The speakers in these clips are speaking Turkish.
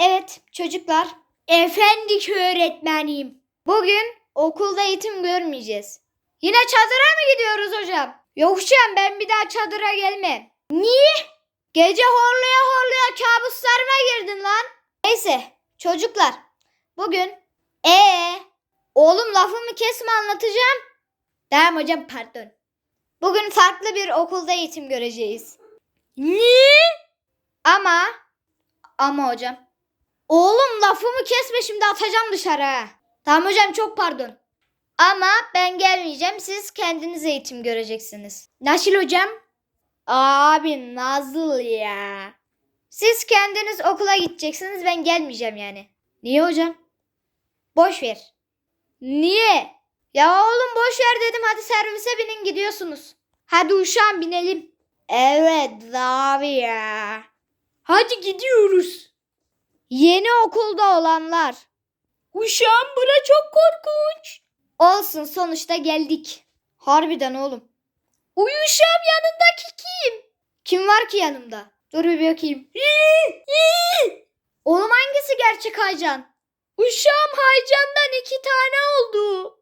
Evet çocuklar. Efendik öğretmenim. Bugün okulda eğitim görmeyeceğiz. Yine çadıra mı gidiyoruz hocam? Yok hocam ben bir daha çadıra gelmem. Niye? Gece horlaya horlaya kabuslarıma girdin lan. Neyse çocuklar. Bugün ee oğlum lafımı kesme anlatacağım. Tamam hocam pardon. Bugün farklı bir okulda eğitim göreceğiz. Niye? Ama ama hocam. Oğlum lafımı kesme şimdi atacağım dışarı ha. Tamam hocam çok pardon. Ama ben gelmeyeceğim. Siz kendiniz eğitim göreceksiniz. Nasıl hocam? Abi nasıl ya? Siz kendiniz okula gideceksiniz. Ben gelmeyeceğim yani. Niye hocam? Boş ver. Niye? Ya oğlum boş ver dedim. Hadi servise binin gidiyorsunuz. Hadi uşağım binelim. Evet abi ya. Hadi gidiyoruz. Yeni okulda olanlar. Uşağım bura çok korkunç. Olsun sonuçta geldik. Harbiden oğlum. Uyuşağım yanındaki kim? Kim var ki yanımda? Dur bir bakayım. oğlum hangisi gerçek Haycan? Uşağım Haycan'dan iki tane oldu.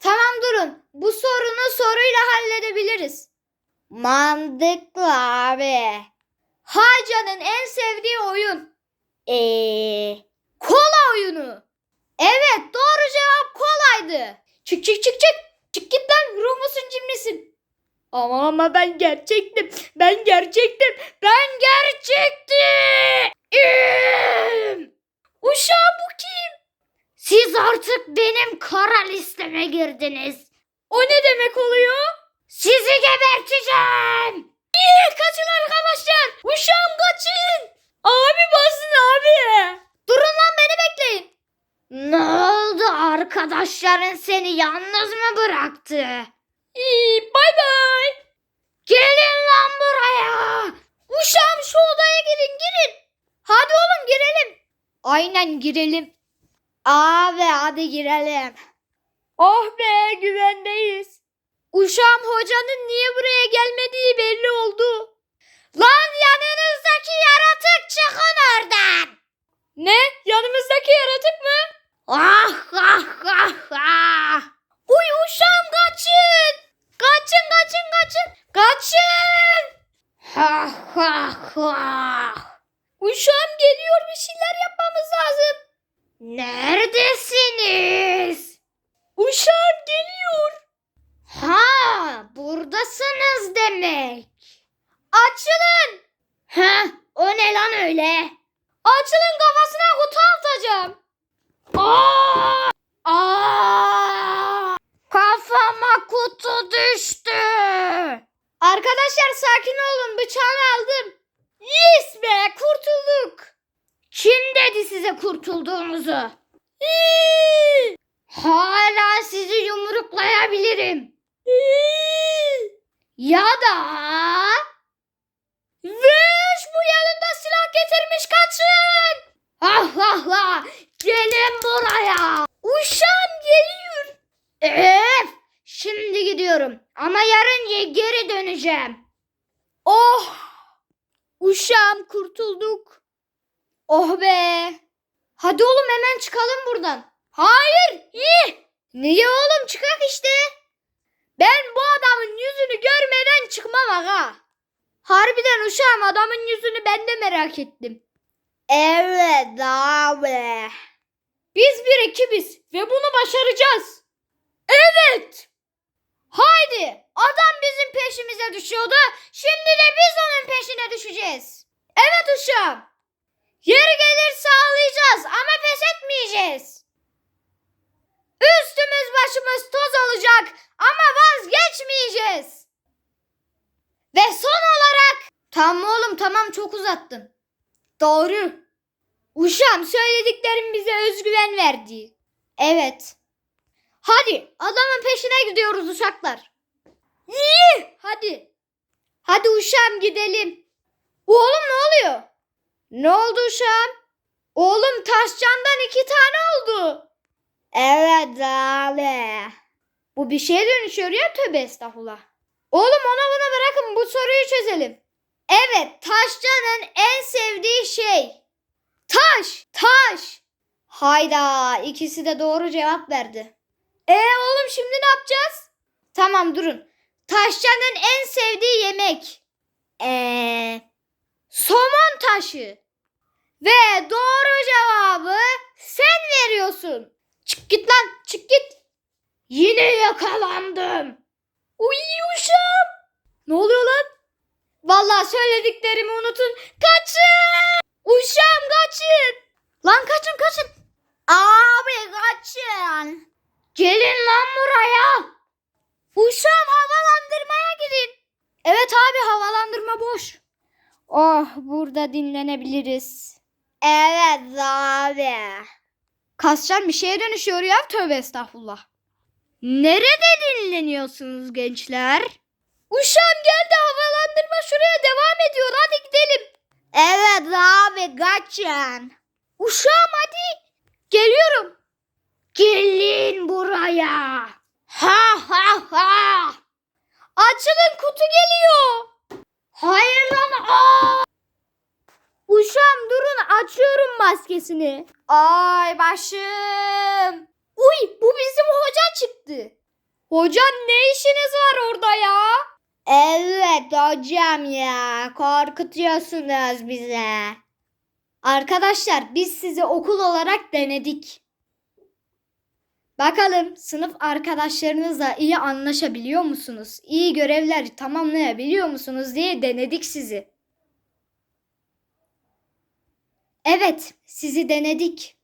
Tamam durun. Bu sorunu soruyla halledebiliriz. Mantıklı abi. Haycan'ın en sevdiği oyun. Eee kola oyunu. Evet doğru cevap kolaydı. Çık çık çık çık. Çık git lan Rumus'un cimrisin. Ama ama ben gerçektim. Ben gerçektim. Ben gerçektim. Uşağım bu kim? Siz artık benim kara listeme girdiniz. O ne demek oluyor? Sizi geberteceğim. İyi kaçın arkadaşlar. Uşağım kaçın. Abi basın abi. Durun lan beni bekleyin. Ne oldu arkadaşların seni yalnız mı bıraktı? İyi bay bay. Gelin lan buraya. Uşağım şu odaya girin girin. Hadi oğlum girelim. Aynen girelim. Abi hadi girelim. Oh be güvendeyiz. Uşağım hocanın niye buraya gelmediği belli oldu. Lan yanınızdaki yaratık çıkın oradan. Ne? Yanımızdaki yaratık mı? Ah ah ah ah. Uy uşağım kaçın. Kaçın kaçın kaçın. Kaçın. Ha ha ha. Uşağım geliyor bir şeyler yapmamız lazım. Neredesiniz? Uşağım geliyor. Ha, buradasınız demek. Açılın. Ha, o ne lan öyle? Açılın kafasına kutu atacağım. Aa! Aa! Kafama kutu düştü. Arkadaşlar sakin olun bıçağı aldım. Yes be kurtulduk. Kim dedi size kurtulduğumuzu? İyi. Hala sizi yumruklayabilirim. Ya da... Veş bu yanında silah getirmiş kaçın. Ah ah ah. Gelin buraya. Uşağım geliyor. Öf. Şimdi gidiyorum. Ama yarın geri döneceğim. Oh. Uşağım kurtulduk. Oh be. Hadi oğlum hemen çıkalım buradan. Hayır. iyi. Niye oğlum çıkak işte. Ben bu adamın yüzünü görmeden çıkmam aga. Harbiden uşağım adamın yüzünü ben de merak ettim. Evet abi. Biz bir ekibiz ve bunu başaracağız. Evet. Haydi adam bizim peşimize düşüyordu. Şimdi de biz onun peşine düşeceğiz. Evet uşağım. Yeri gelir sağlayacağız ama pes etmeyeceğiz. Üstümüz başımız toz olacak ama vazgeçmeyeceğiz. Ve son olarak... Tamam oğlum tamam çok uzattın. Doğru. Uşağım söylediklerim bize özgüven verdi. Evet. Hadi adamın peşine gidiyoruz uşaklar. İyi. Hadi. Hadi uşağım gidelim. Oğlum ne oluyor? Ne oldu uşağım? Oğlum Taşcan'dan iki tane oldu. Evet abi. Bu bir şeye dönüşüyor ya tövbe estağfurullah. Oğlum ona bunu bırakın bu soruyu çözelim. Evet Taşcan'ın en sevdiği şey. Taş. Taş. Hayda ikisi de doğru cevap verdi. E oğlum şimdi ne yapacağız? Tamam durun. Taşcan'ın en sevdiği yemek. Eee somon taşı. Ve doğru cevabı sen veriyorsun. Çık git lan çık git. Yine yakalandım. Uy. Ne oluyor lan? Vallahi söylediklerimi unutun. Kaçın! Uşağım kaçın. Lan kaçın kaçın. Abi kaçın. Gelin lan buraya. Uşağım havalandırmaya gidin. Evet abi havalandırma boş. Oh burada dinlenebiliriz. Evet abi. Kascan bir şeye dönüşüyor ya tövbe estağfurullah. Nerede dinleniyorsunuz gençler? Uşağım geldi havalandırma şuraya devam ediyor hadi gidelim. Evet abi kaçın. Uşağım hadi. Geliyorum. Gelin buraya. Ha ha ha. Açılın kutu geliyor. Hayır lan aa. Uşağım durun açıyorum maskesini. Ay başım. Uy bu bizim hoca çıktı. Hocam ne işiniz var orada ya? Evet hocam ya korkutuyorsunuz bize. Arkadaşlar biz sizi okul olarak denedik. Bakalım sınıf arkadaşlarınızla iyi anlaşabiliyor musunuz? İyi görevler tamamlayabiliyor musunuz diye denedik sizi. Evet, sizi denedik.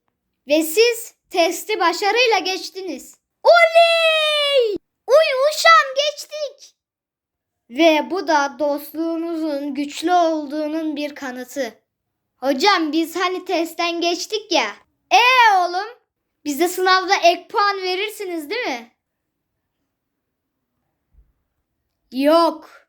Ve siz testi başarıyla geçtiniz. Oley! Uy uşağım geçtik. Ve bu da dostluğunuzun güçlü olduğunun bir kanıtı. Hocam biz hani testten geçtik ya. E oğlum, bize sınavda ek puan verirsiniz değil mi? Yok.